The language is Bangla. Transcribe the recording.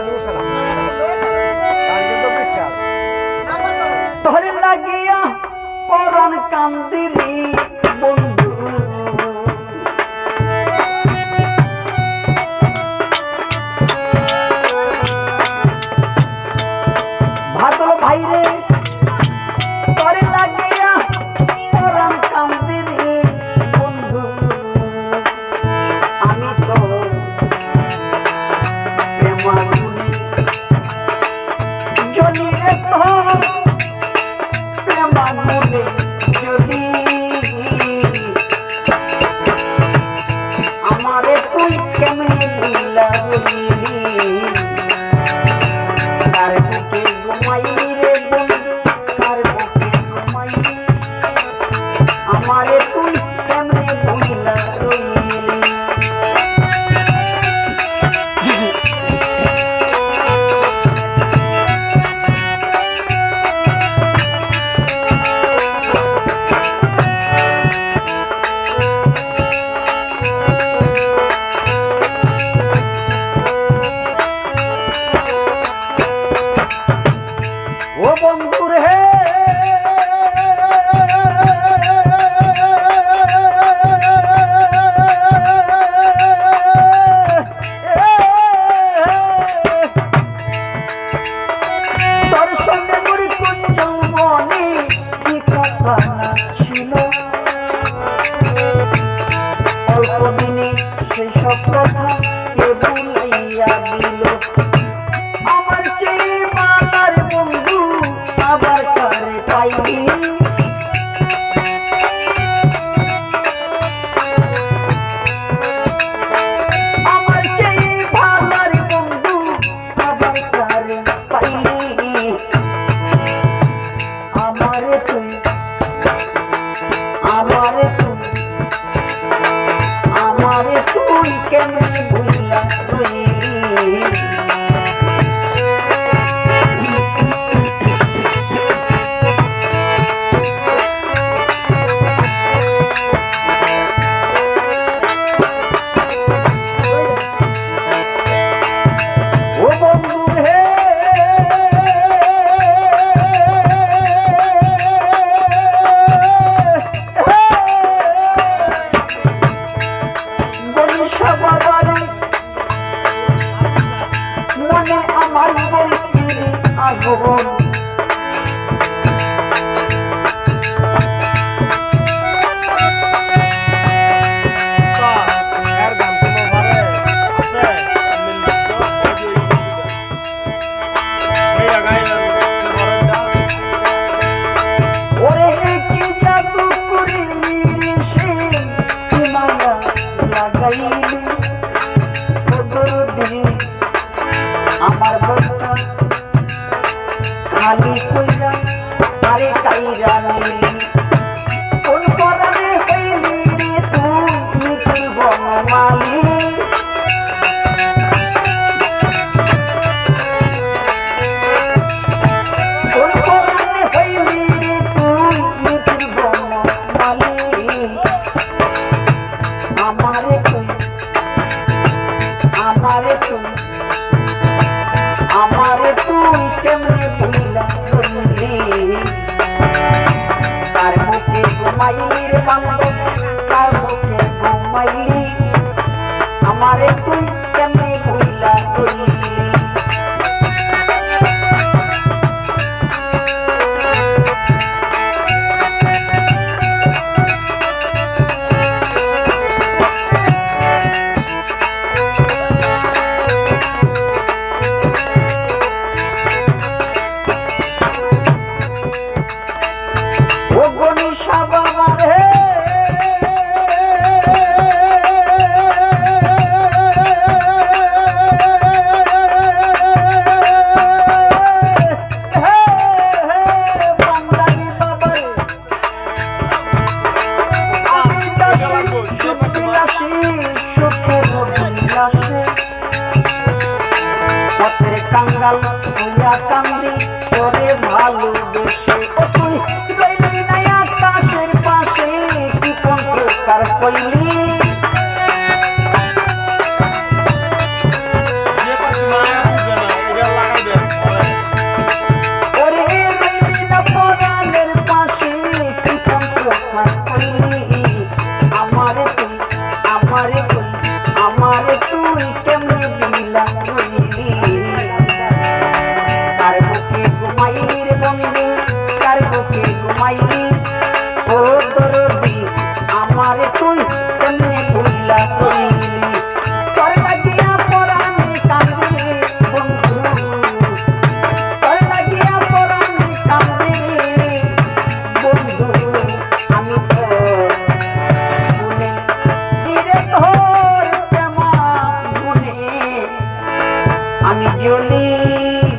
রাজি করছে না তাহলে লাগিয়া পরাণ কান্দি আমারে তুই কেমনে দিলা বুঝিলি আমার তুই আমার বন্ধু খালি কইরা আরে কাইরা 大家 কাঙ্গাল কাঙ্গাল। আর তুই কেমনে দিলাম Música